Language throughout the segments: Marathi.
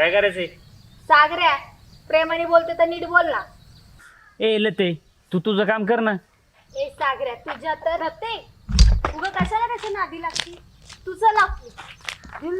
काय करायचंय? सागऱ्या प्रेमाने बोलते तर नीट बोल ना. ए लते तू तुझं काम कर ना. ए सागऱ्या तुझ्या तर रते. उग कशाला त्याच्या नादी लागती? तुझं लागते दिल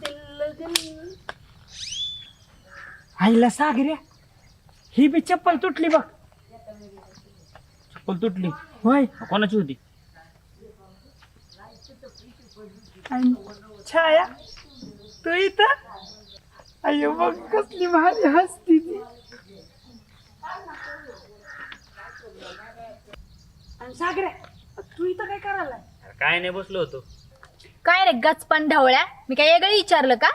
दिल दिल. आईला सागऱ्या ही बी चप्पल तुटली बघ. चप्पल तुटली. होय. कोणाची होती? आणि छाया तू इथं? अयो बघ कसली भारी हसती ती. आणि सागऱ्या तू इथं काय करायला? काय नाही बसलो होतो. काय रे गचपण ढवळ्या? मी काय वेगळं विचारलं का?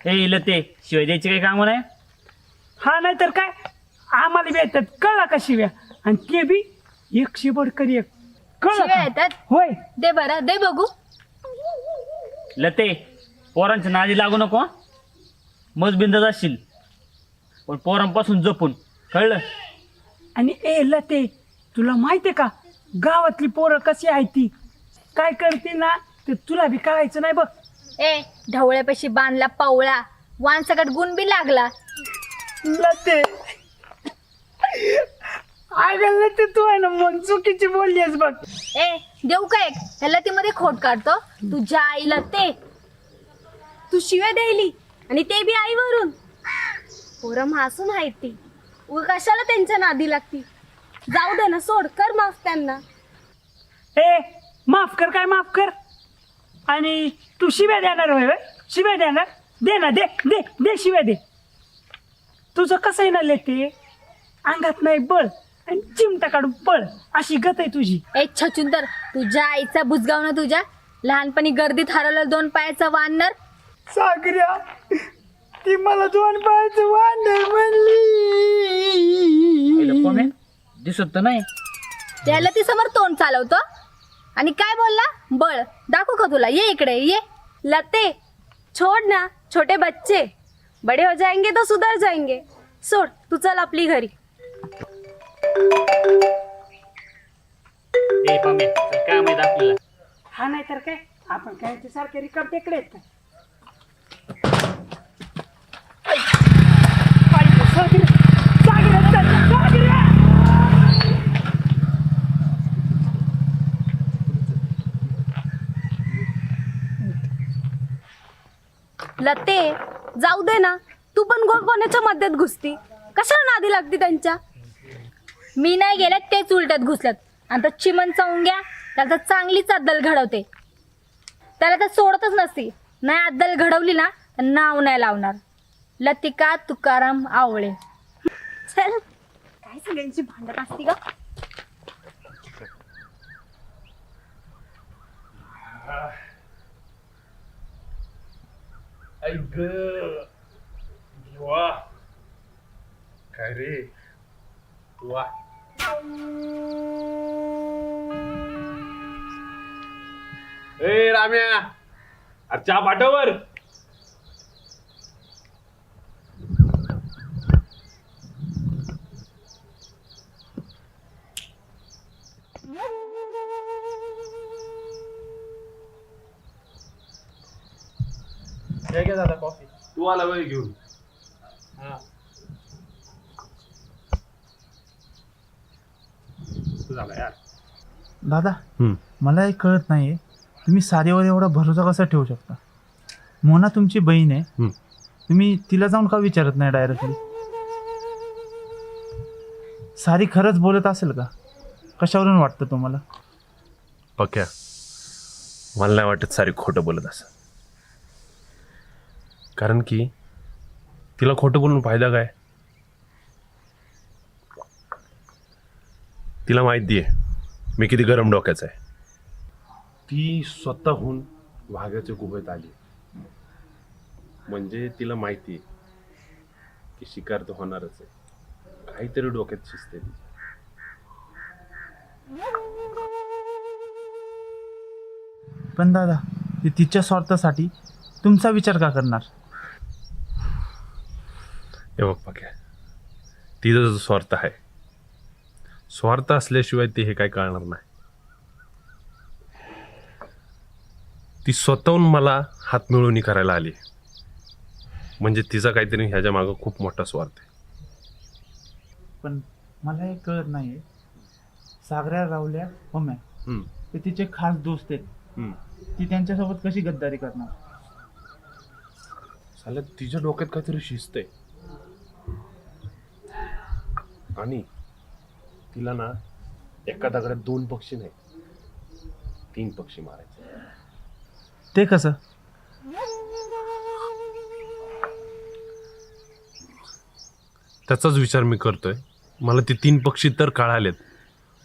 ए लते शिवाय द्यायची काही कामं नाही. हा नाही तर काय? आम्हाला बी येतात कळला का शिव्या? आणि ते बी एकशे बडकर एक. कळलं शिव्या का? येतात? होय. दे बरं दे बघू. लते पोरांच्या नादी लागू नको हं? मज जाशील. पण पोरांपासून जपून कळलं? आणि ए लते तुला माहितीये का? गावातली पोरं कशी आहे ती? काय करते ना ते तुला बी कळायचं नाही बघ. ए ढवळ्यापाशी बांधला पावळा वान सकट गुण बी लागला. लते. अगं लते तू आहे ना मग चुकीची बोललीस बघ. ए देऊ काय ह्याला ती मध्ये खोट काढतो. तुझ्या आईला ते तू शिव्या द्यायली? आणि ते बी आईवरून. पोरं मासून आहेत ती. उग कशाला त्यांच्या नादी लागती? जाऊ दे ना सोड. कर माफ त्यांना. ए माफ कर काय माफ कर? आणि तू शिव्या देणार होय होय? शिव्या देणार? दे ना दे दे दे शिव्या दे. तुझं कसं आहे ना लेते? अंगात नाही बळ आणि चिमटा काढून पळ. अशी गत आहे तुझी. ए छचुंदर तुझ्या आईचा बुजगाव ना तुझ्या? लहानपणी गर्दीत हरवलं दोन पायाचा वानर सागऱ्या ती मला दोन पायाचं वांडर पहिलं म्हणली दिसत तर नाही. त्याला ती समोर तोंड चालवतो. आणि काय बोलला? बळ. दाखवू का तुला? ये इकडे ये. लते छोड ना छोटे बच्चे. बडे हो जाएंगे तो सुधर जाएंगे सोड तू चल आपली घरी. आपल्याला हा नाही तर काय? आपण काय ते सारखे रिकाम टेकडे आहेत का सागऱ्या, सागऱ्या, सागऱ्या, सागऱ्या! लते जाऊ दे ना. तू पण गोड कोणाच्या मध्यात घुसती. कशाला नादी लागती त्यांच्या? मी नाही गेल्यात तेच उलट्यात घुसल्यात. आणि तर चिमन चावून घ्या. त्याला तर चांगलीच अद्दल घडवते. त्याला तर सोडतच नसती. नाही अद्दल घडवली ना तर नाव नाही लावणार. लतिका तुकाराम आवळे. चल. काय सगळ्यांची भांडत असती का ऐक वा काय रे वा ए राम्या अरे चहा पाठवर घे दादा कॉफी तू आला वेळ घेऊन. हा. तू झाला यार. दादा हम्म. मला एक कळत नाहीये तुम्ही सारीवर एवढा भरोसा कसा ठेवू शकता? मोना तुमची बहीण आहे. हम्म. तुम्ही तिला जाऊन का विचारत नाही डायरेक्टली सारी खरंच बोलत असेल का? कशावरून वाटतं तुम्हाला? पक्या. मला नाही वाटत सारी खोटं बोलत असं कारण की तिला खोटं बोलून फायदा काय? तिला माहिती आहे मी किती गरम डोक्याचा आहे. ती स्वतःहून वाघाच्या गुहेत आली. म्हणजे तिला माहिती आहे की शिकार तर होणारच आहे. काहीतरी डोक्यात शिजते तिच्या पण दादा ती तिच्या स्वार्थासाठी तुमचा विचार का करणार? हे बघ पक्या. तिचा जो स्वार्थ आहे. स्वार्थ असल्याशिवाय ते हे काय कळणार नाही. ती स्वतःहून मला हात मिळवणी करायला आली. म्हणजे तिचा काहीतरी ह्याच्या मागं खूप मोठा स्वार्थ आहे. पण मला हे कळत नाही सागऱ्या रावल्या होम्या हम्म, ते तिचे खास दोस्त आहेत. हम्म. ती त्यांच्यासोबत कशी गद्दारी करणार? साला तिच्या डोक्यात काहीतरी शिस्त आहे. आणि तिला ना एका दगडात दोन पक्षी नाही तीन पक्षी मारायचे. ते कसं? त्याचाच विचार मी करतोय. मला ते तीन पक्षी तर कळालेत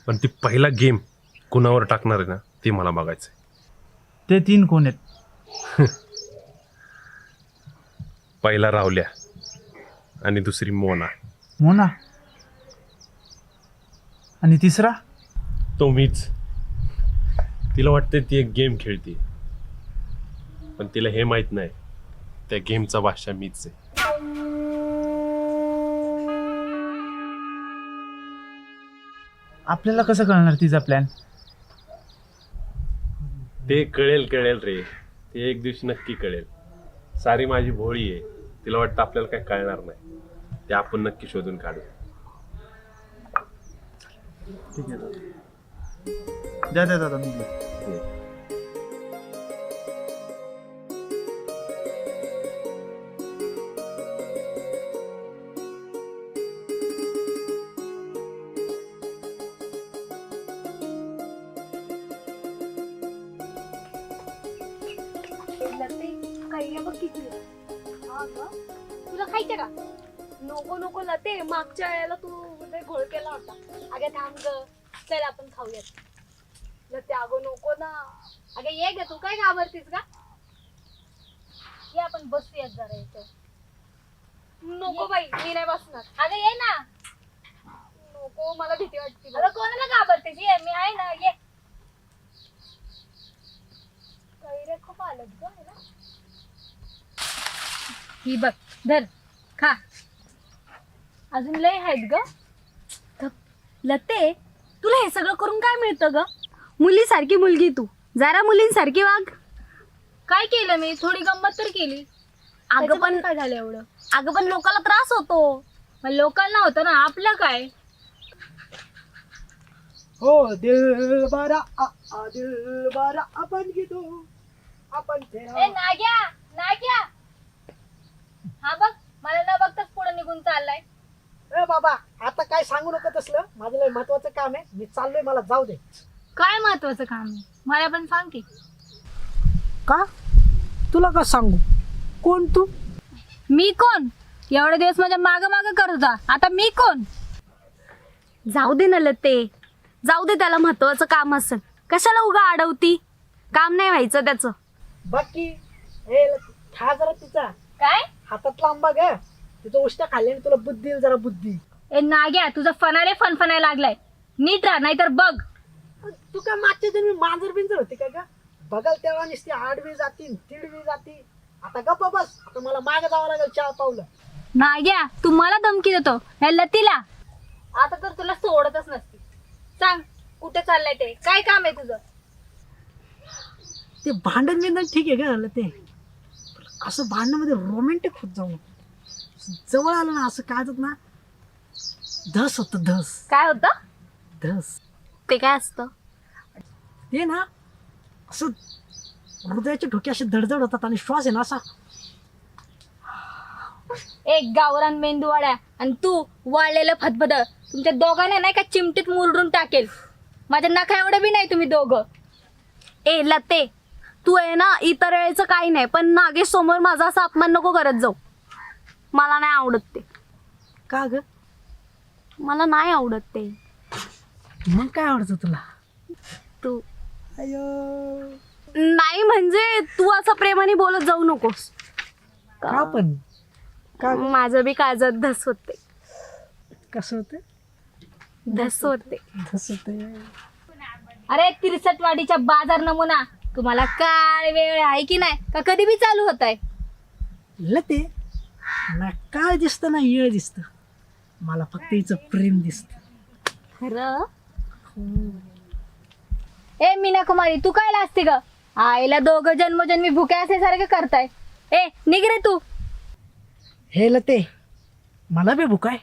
पण ती पहिला गेम कुणावर टाकणार आहे ना ते मला बघायचंय. ते तीन कोण आहेत? पहिला रावल्या आणि दुसरी मोना. मोना? आणि तिसरा? तो मीच. तिला वाटते ती एक गेम खेळते. पण तिला हे माहीत नाही त्या गेमचा भाषा मीच आहे. आपल्याला कसं कळणार तिचा प्लॅन ते कळेल कळेल रे. ते एक दिवशी नक्की कळेल. सारी माझी भोळी आहे. तिला वाटतं आपल्याला काही कळणार नाही. ते आपण नक्की शोधून काढू. ठीक आहे दादा. द्या द्या दादा मी घेतो. तुला खायचे का नको नको लते मागच्या वेळेला तू घोळ केला होता. अगे थांब ग. चल आपण खाऊयात. लते अगं नको ना. अगे ये ग तू काय घाबरतीस का ये आपण बसूयात जरा इथं. नको बाई मी नाही बसणार. अगं ये ना. नको मला भीती वाटते अगं कोणाला घाबरतेस? ये मी आहे ना ये. कैऱ्या खूप आलं ग ही बघ धर खा. अजून लय आहेत ग. लते तुला हे सगळं करून काय मिळतं ग? मुलीसारखी मुलगी तू. जरा मुलींसारखी वाग. काय केलं मी? थोडी गंमत तर केली. अगं पण काय झालं एवढं? अगं पण लोकांना त्रास होतो. मग लोकांना होतं ना आपलं काय? हो दिल बारा आ, आ, दिल बारा आपण घेतो. आपण तेरा ए नाग्या नाग्या! हा बघ मला न बघताच पुढे निघून चाललाय. ए बाबा आता काय सांगू नको तसलं. माझं लय महत्वाचं काम आहे. मी चाललोय मला जाऊ दे. काय महत्वाचं काम आहे? मला पण सांग की. का? तुला का सांगू? कोण तू? मी कोण? एवढे दिवस माझ्या माग माग करत होता. आता मी कोण? जाऊ दे ना लते. जाऊ दे त्याला महत्वाचं काम असेल. कशाला उगा अडवती? काम नाही व्हायचं त्याचं. बाकी हे खा जरा तिचा. काय? हातात लांबा ग तिचं उष्ट्या खाल्ल्याने तुला बुद्धी येईल जरा बुद्धी. ए नाग्या तुझा फनारे फनफनाय लागलाय. नीट राहा नाहीतर बघ. तू काय मागच्या जन्मी मांजर बिंजर होती का ग? बघाल तेव्हा नुसती आडवी जाती तिडवी जाती. आता गप्प बस. आता मला मागे जावं लागेल चार पावलं. नाग्या तू मला धमकी देतो. ह्या लतीला. आता तर तुला सोडतच नसती. सांग कुठे चाललंय ते? काय काम आहे तुझं? ते भांडण बिंडण ठीक आहे का झालं ते? पण असं भांडणामध्ये रोमॅन्टिक होत जाऊ? नको जवळ आलं ना असं काय होत ना धस होत धस. काय होतं? धस. ते काय असतं? ते ना असं हृदयाचे ठोके असे धडधड होतात आणि श्वास आहे ना असा. एक गावरान मेंदूवाड्या आणि तू वाळलेलं फतफद तुमच्या दोघांना नाही का चिमटीत मुरडून टाकेल? माझ्या नखा एवढं बी नाही तुम्ही दोघं. ए लते तू आहे ना इतर वेळेचं काही नाही पण नागेश समोर माझा असा अपमान नको करत जाऊ. मला नाही आवडत ते. का ग? मला नाही आवडत ते. मग काय आवडतं तुला? तू. अयो. नाही म्हणजे तू असं प्रेमाने बोलत जाऊ नकोस. का पण? का ग? माझं बी काळजात धस होते. कसं होतं? धस होते. धस होतं. अरे तिरसटवाडीच्या बाजार नमुना तुम्हाला काय वेळ आहे की नाही? का कधी बी चालू होत आहे? लते. ना काय दिसतं ना येळ दिसतं. मला फक्त हिचं प्रेम दिसतं. खरं? ए मीना कुमारी तू काय असते ग? आईला दोघं जन्मजन्मी भुक्या असे सारखं करताय. ए निघ रे तू. हे लते मला बी भूक आहे.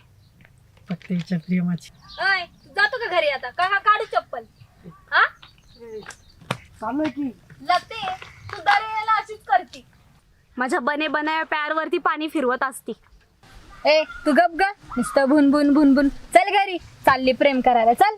फक्त हिच्या प्रेमाची. अय जातो का घरी आता? का काढू चप्पल? हा? चालू की. लते तू दरेला अशीच करती. माझ्या बने बनाया पॅरवरती पाणी फिरवत असती. ए तू गप ग. नुसतं भुन भुन भुन भुन चल घरी. चालली प्रेम करायला. चल.